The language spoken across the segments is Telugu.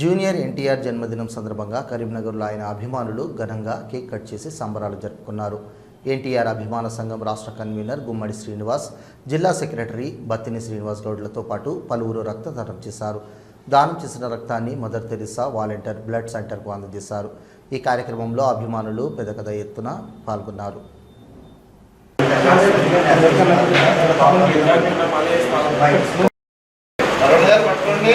జూనియర్ ఎన్టీఆర్ జన్మదినం సందర్భంగా కరీంనగర్లో ఆయన అభిమానులు ఘనంగా కేక్ కట్ చేసి సంబరాలు జరుపుకున్నారు. ఎన్టీఆర్ అభిమాన సంఘం రాష్ట్ర కన్వీనర్ గుమ్మడి శ్రీనివాస్ జిల్లా సెక్రటరీ బత్తిని శ్రీనివాస్ గౌడ్లతో పాటు పలువురు రక్తదానం చేశారు. దానం చేసిన రక్తాన్ని మదర్ తెరిసా వాలంటీర్ బ్లడ్ సెంటర్కు అందజేశారు. ఈ కార్యక్రమంలో అభిమానులు పెద్ద ఎత్తున పాల్గొన్నారు. పట్టుకోండి.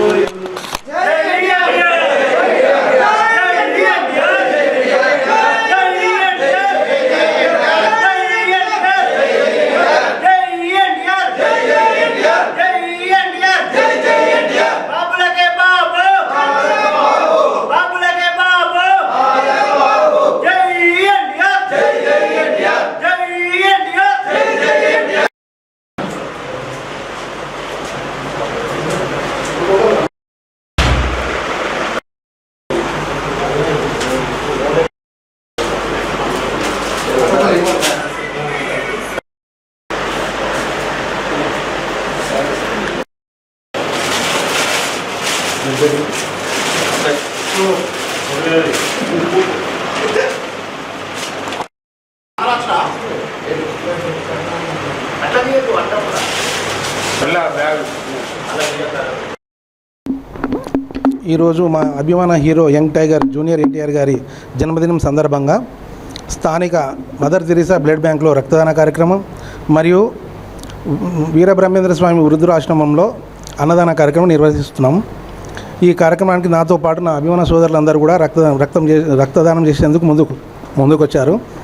ఈరోజు మా అభిమాన hero young tiger junior NTR గారి జన్మదినం సందర్భంగా స్థానిక మదర్ తెరీసా బ్లడ్ బ్యాంక్లో రక్తదాన కార్యక్రమం మరియు వీరబ్రహ్మేంద్ర స్వామి వృద్ధురాశ్రమంలో అన్నదాన కార్యక్రమం నిర్వహిస్తున్నాం. ఈ కార్యక్రమానికి నాతో పాటు నా అభిమాన సోదరులందరూ కూడా రక్తదానం రక్తం చే రక్తదానం చేసేందుకు ముందుకు ముందుకొచ్చారు.